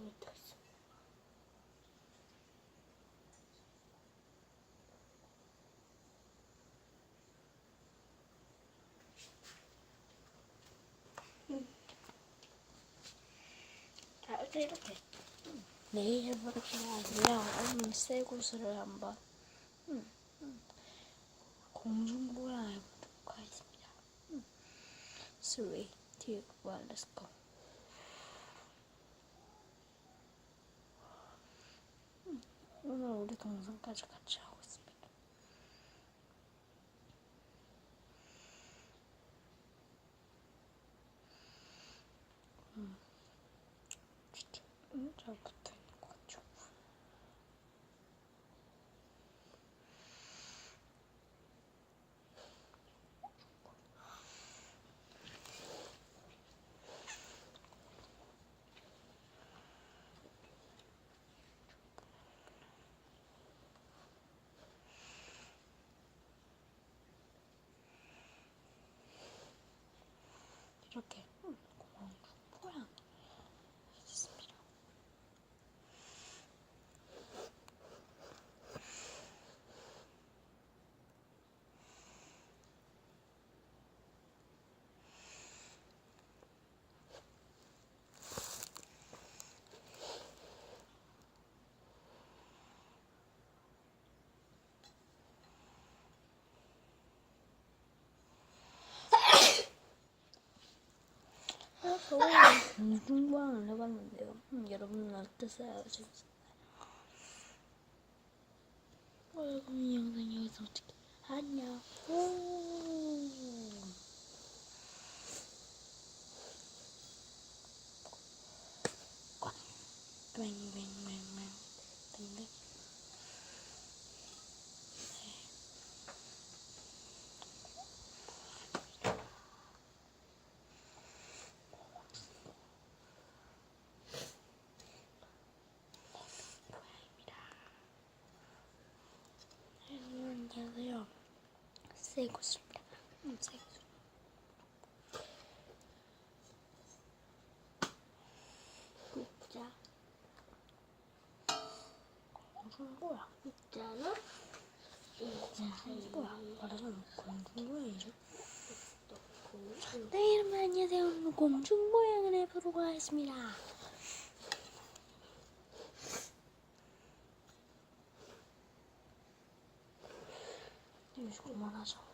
거기 더 있어. 자, 일단 이렇게 해보는 게 아니라 오늘 새 구슬을 한번 음, 음, 공중부양 해 보도록 하겠습니다. 음. 3, 2, 1, let's go. 음, 오늘 우리 동생까지 같이 하고 있습니다. 음, 진짜 음, 잘 붙어 있는 것 같죠? 이렇게 음, 공중 모양 해줬습니다. 공중부양을 해봤는데요. 음, 여러분은 어떠세요? 재밌었나요? 어, 그럼 이 영상 여기서 어떻게 안녕. 오. 꽉. 뱅뱅뱅뱅. 뱅뱅. 안녕하세요. 새고수입니다. 음, 새고수. 국자. 공중보야. 있잖아. 공중보야. 말하자면 공중보야이죠. 공중. 네, 여러분 안녕하세요. 오늘 공중보양을 해보도록 하겠습니다. 이제 그만하자.